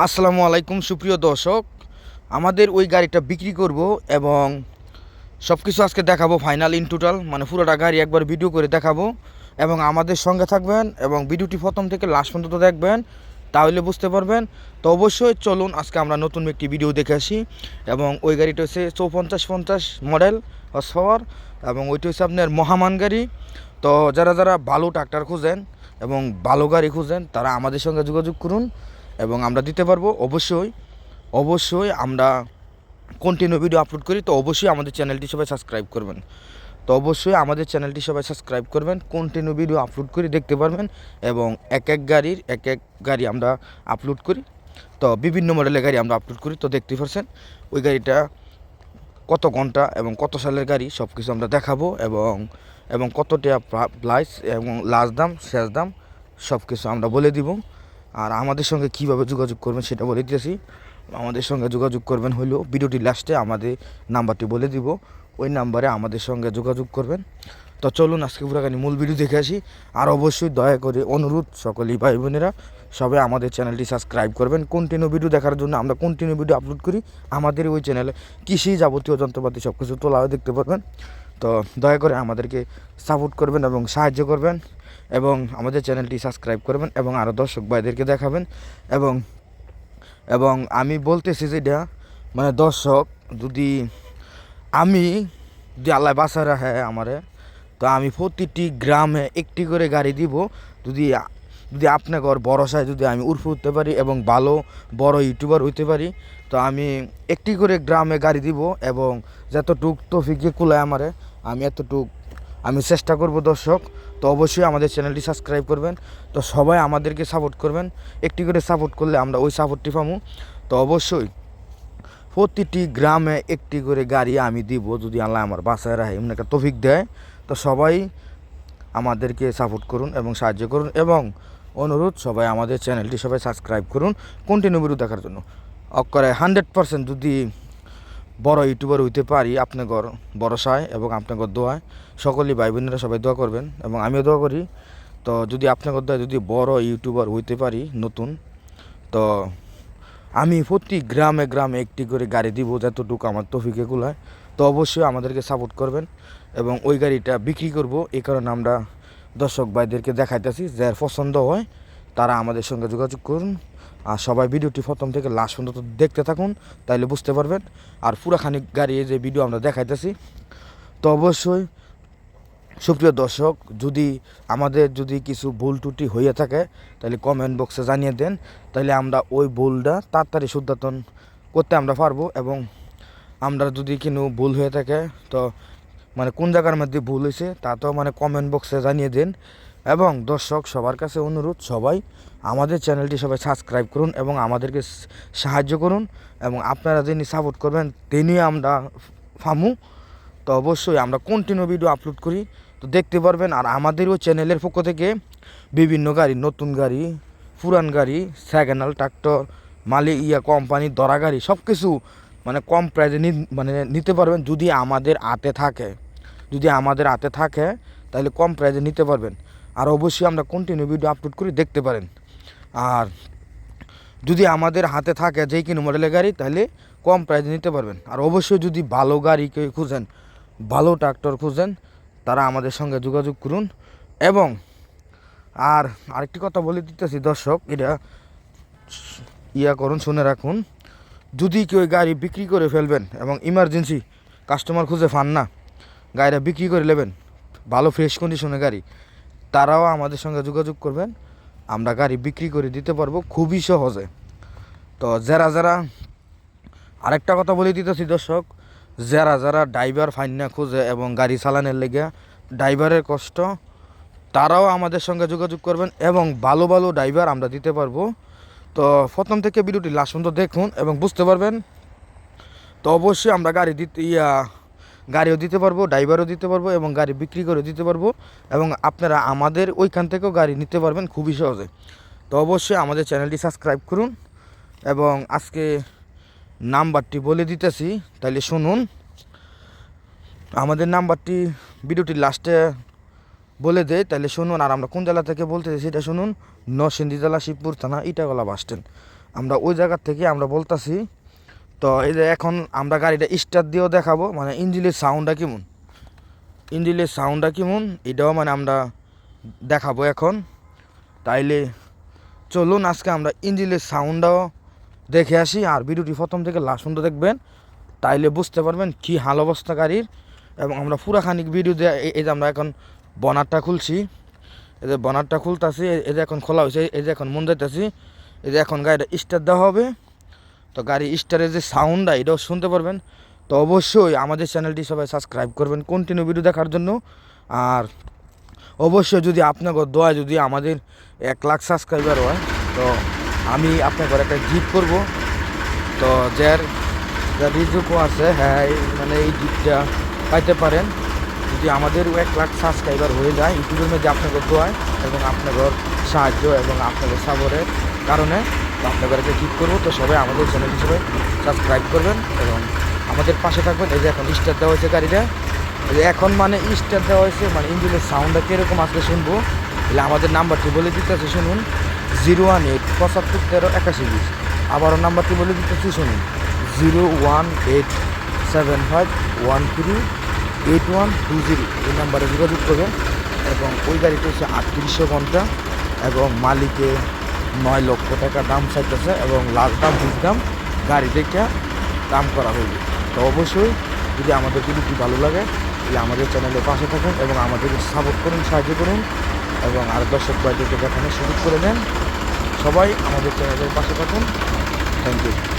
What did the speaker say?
আসসালামু আলাইকুম, সুপ্রিয় দর্শক। আমাদের ওই গাড়িটা বিক্রি করব এবং সব কিছু আজকে দেখাবো ফাইনাল ইন টোটাল মানে পুরোটা গাড়ি একবার ভিডিও করে দেখাবো। এবং আমাদের সঙ্গে থাকবেন এবং ভিডিওটি প্রথম থেকে লাস্ট পর্যন্ত দেখবেন, তাহলে বুঝতে পারবেন। তো অবশ্যই চলুন, আজকে আমরা নতুন একটি ভিডিও দেখে আসি। এবং ওই গাড়িটা হচ্ছে চৌপঞ্চাশ পঞ্চাশ মডেল হর্স পাওয়ার এবং ওইটা হচ্ছে আপনার মহামান গাড়ি। তো যারা যারা ভালো ট্রাক্টর খুঁজেন এবং ভালো গাড়ি খুঁজেন, তারা আমাদের সঙ্গে যোগাযোগ করুন। এবং আমরা দিতে পারব। অবশ্যই অবশ্যই আমরা কন্টিনিউ ভিডিও আপলোড করি, তো অবশ্যই আমাদের চ্যানেলটি সবাই সাবস্ক্রাইব করবেন। তো অবশ্যই আমাদের চ্যানেলটি সবাই সাবস্ক্রাইব করবেন কন্টিনিউ ভিডিও আপলোড করি দেখতে পারবেন এবং এক এক গাড়ির এক এক গাড়ি আমরা আপলোড করি। তো বিভিন্ন মডেলের গাড়ি আমরা আপলোড করি, তো দেখতে পারছেন, ওই গাড়িটা কত ঘণ্টা এবং কত সালের গাড়ি সব কিছু আমরা দেখাবো এবং এবং কতটা প্রাইস এবং লাস্ট দাম শেষ দাম সব কিছু আমরা বলে দিব। আর আমাদের সঙ্গে কীভাবে যোগাযোগ করবেন সেটা বলে দিয়েছি। আমাদের সঙ্গে যোগাযোগ করবেন হলেও ভিডিওটি লাস্টে আমাদের নাম্বারটি বলে দিব। ওই নাম্বারে আমাদের সঙ্গে যোগাযোগ করবেন। তো চলুন, আজকে পুরাখানি মূল ভিডিও দেখে আসি। আর অবশ্যই দয়া করে অনুরোধ, সকলেই ভাই বোনেরা, সবাই আমাদের চ্যানেলটি সাবস্ক্রাইব করবেন। কন্টিনিউ ভিডিও দেখার জন্য আমরা কন্টিনিউ ভিডিও আপলোড করি। আমাদের ওই চ্যানেলে কৃষি যাবতীয় যন্ত্রপাতি সব কিছু তোলাও দেখতে পারবেন। তো দয়া করে আমাদেরকে সাপোর্ট করবেন এবং সাহায্য করবেন। এবং আমাদের চ্যানেলটি সাবস্ক্রাইব করবেন এবং আরও দর্শক ভাইদেরকে দেখাবেন এবং এবং আমি বলতেছি যেটা মানে দর্শক, যদি আমি, যদি আল্লাহ বাসা রাখে আমারে, তো আমি প্রতিটি গ্রামে একটি করে গাড়ি দিব। যদি যদি আপনার ভরসায় যদি আমি উর্ফে উঠতে পারি এবং ভালো, বড় ইউটিউবার হইতে পারি, তো আমি একটি করে গ্রামে গাড়ি দিব এবং যতটুক তফিকে কুলায় আমারে, আমি এতটুক আমি চেষ্টা করব দর্শক, তো অবশ্যই আমাদের চ্যানেলটি সাবস্ক্রাইব করবেন, তো সবাই আমাদেরকে সাপোর্ট করবেন। একটি করে সাপোর্ট করলে আমরা ওই সাপোর্টটি পাবো। তো অবশ্যই প্রতিটি গ্রামে একটি করে গাড়ি আমি দিব যদি আল্লাহ আমার বাসায় রাখে, এমন একটা তফিক দেয়। তো সবাই আমাদেরকে সাপোর্ট করুন এবং সাহায্য করুন এবং অনুরোধ, সবাই আমাদের চ্যানেলটি সবাই সাবস্ক্রাইব করুন কন্টিনিউ ভিডিও দেখার জন্য। অক্ষরে হান্ড্রেড পার্সেন্ট যদি বড় ইউটিউবার হইতে পারি আপনার ভরসায় এবং আপনার দোয়ায়। সকলেই ভাই বোনেরা সবাই দোয়া করবেন এবং আমিও দোয়া করি। তো যদি আপনার দোয়ায় যদি বড় ইউটিউবার হইতে পারি, নতুন, তো আমি প্রতি গ্রামে গ্রামে একটি করে গাড়ি দিব যতটুকু আমার তফিকে কুলায়। তো অবশ্যই আমাদেরকে সাপোর্ট করবেন এবং ওই গাড়িটা বিক্রি করব। এই কারণে আমরা দর্শক ভাইদেরকে দেখাইতেছি, যার পছন্দ হয় তারা আমাদের সঙ্গে যোগাযোগ করুন। আর সবাই ভিডিওটি প্রথম থেকে লাস্ট পর্যন্ত দেখতে থাকুন, তাইলে বুঝতে পারবেন। আর পুরাখানি গাড়ি যে ভিডিও আমরা দেখাইতেছি, তো অবশ্যই সুপ্রিয় দর্শক, যদি আমাদের যদি কিছু ভুল ত্রুটি হয়ে থাকে তাহলে কমেন্ট বক্সে জানিয়ে দেন। তাহলে আমরা ওই ভুলটা তাড়াতাড়ি শুদ্ধাতন করতে আমরা পারব এবং আমরা যদি কোনো ভুল হয়ে থাকে, তো মানে কোন জায়গার মধ্যে ভুল হয়েছে তা তো মানে কমেন্ট বক্সে জানিয়ে দেন। এবং দর্শক, সবার কাছে অনুরোধ, সবাই আমাদের চ্যানেলটি সবাই সাবস্ক্রাইব করুন এবং আমাদেরকে সাহায্য করুন এবং আপনারা যিনি সাপোর্ট করবেন তিনি আমরা ফামু। তো অবশ্যই আমরা কন্টিনিউ ভিডিও আপলোড করি। তো দেখতে পারবেন আর আমাদেরও চ্যানেলের পক্ষ থেকে বিভিন্ন গাড়ি, নতুন গাড়ি, পুরান গাড়ি হ্যান্ড ট্রাক্টর মালিক ইয়া কোম্পানি দরা গাড়ি সব কিছু মানে কম প্রাইজে মানে নিতে পারবেন যদি আমাদের হাতে থাকে। যদি আমাদের হাতে থাকে, তাহলে কম প্রাইজে নিতে পারবেন। আর অবশ্যই আমরা কন্টিনিউ ভিডিও আপলোড করে দেখতে পারেন। আর যদি আমাদের হাতে থাকে যেই কিনো মডেলের গাড়ি, তাহলে কম প্রাইজে নিতে পারবেন। আর অবশ্যই যদি ভালো গাড়ি কেউ খুঁজেন, ভালো ট্রাক্টর খুঁজেন, তারা আমাদের সঙ্গে যোগাযোগ করুন। এবং আর আরেকটি কথা বলে দিতেছি, দর্শক, এটা ইয়া করুন, শুনে রাখুন। যদি কেউ গাড়ি বিক্রি করে ফেলবেন এবং ইমার্জেন্সি কাস্টমার খুঁজে পান না, গাড়িটা বিক্রি করে নেবেন, ভালো ফ্রেশ কন্ডিশনের গাড়ি তারাও আমাদের সঙ্গে যোগাযোগ করবেন। আমরা গাড়ি বিক্রি করে দিতে পারব খুবই সহজে। তো যারা যারা, আরেকটা কথা বলে দিতেছি দর্শক, যারা যারা ড্রাইভার ফাইনা খুঁজে এবং গাড়ি চালানোর লেগে ড্রাইভারের কষ্ট, তারাও আমাদের সঙ্গে যোগাযোগ করবেন এবং ভালো ভালো ড্রাইভার আমরা দিতে পারব। তো প্রথম থেকে ভিডিওটি লাস্ট পর্যন্ত দেখুন এবং বুঝতে পারবেন। তো অবশ্যই আমরা গাড়ি দিতে, ইয়া গাড়িও দিতে পারব, ড্রাইভারও দিতে পারব এবং গাড়ি বিক্রি করে দিতে পারব এবং আপনারা আমাদের ওইখান থেকেও গাড়ি নিতে পারবেন খুবই সহজে। তো অবশ্যই আমাদের চ্যানেলটি সাবস্ক্রাইব করুন এবং আজকে নাম্বারটি বলে দিতেছি, তাহলে শুনুন। আমাদের নাম্বারটি ভিডিওটি লাস্টে বলে দেয় তাহলে শুনুন আর আমরা কোন জেলা থেকে বলতেছি সেটা শুনুন। নরসিংদী জেলা, শিবপুর থানা, ইটাগলা বাস স্ট্যান্ড। আমরা ওই জায়গার থেকে আমরা বলতাছি তো এই যে এখন আমরা গাড়িটা স্টার্ট দিয়েও দেখাবো মানে ইঞ্জিনের সাউন্ডটা কেমন? ইঞ্জিনের সাউন্ডটা কেমন? এটাও মানে আমরা দেখাবো এখন। তাইলে চলুন আজকে আমরা ইঞ্জিনের সাউন্ডটাও দেখে আসি, আর ভিডিওটি প্রথম থেকে লাস্ট দেখবেন। তাইলে বুঝতে পারবেন কি হাল অবস্থা গাড়ির, এবং আমরা পুরাখানিক ভিডিও দিয়ে এই- যে আমরা এখন বনারটা খুলছি। এই যে বনারটা খুলতেছি এই যে এখন খোলা হয়েছে এই যে এখন মন যাইতেছি, এই যে এখন গাড়িটা স্টার্ট দেওয়া হবে। তো গাড়ি স্টারের যে সাউন্ড সাউন্ডটা এটাও শুনতে পারবেন। তো অবশ্যই আমাদের চ্যানেলটি সবাই সাবস্ক্রাইব করবেন কন্টিনিউ ভিডিও দেখার জন্য। আর অবশ্যই যদি আপনাদের দোয়া, যদি আমাদের এক লাখ সাবস্ক্রাইবার হয়, তো আমি আপনাদের একটা গিফট করব। তো যার যার রিজুকও আছে হ্যাঁ মানে এই গিফটটা পাইতে পারেন। যদি আমাদের এক লাখ সাবস্ক্রাইবার হয়ে যায় ইউটিউবের মধ্যে আপনাদের দোয়ায় এবং আপনাদের সাহায্য এবং আপনাদের সাবরের কারণে। আপনাদের একটা গিফট করব, তো সবাই আমাদের চ্যানেল হিসেবে সাবস্ক্রাইব করবেন এবং আমাদের পাশে থাকবেন। এই যে এখন স্টার দেওয়া হয়েছে গাড়িটা। এই যে এখন মানে স্টার দেওয়া হয়েছে মানে ইঞ্জিনের সাউন্ডটা কীরকম আসলে শুনব? তাহলে আমাদের নাম্বারটি বলে দিতেছে, শুনুন। জিরো ওয়ান এইট পঁচাত্তর তেরো, একাশি বিশ। আবারও নাম্বারটি বলে দিতেছি, শুনুন। Zero one eight seven five one three eight one two zero এই নাম্বারে যোগাযোগ করবেন এবং ওই গাড়িটা হচ্ছে আটত্রিশশো ঘণ্টা এবং মালিকে নয় লক্ষ টাকা দাম চাইতেছে এবং লাস্ট দাম বিশ দাম, গাড়ি দেখে দাম করা হইবে। তো অবশ্যই যদি আমাদের ভিডিওটি ভালো লাগে, তাহলে আমাদের চ্যানেলে পাশে থাকুন এবং আমাদেরকে সাপোর্ট করুন, সাহায্য করুন এবং আর দর্শক ভাইদেরকে দেখানোর সুযোগ করে নেন সবাই আমাদের চ্যানেলের পাশে থাকুন। Thank you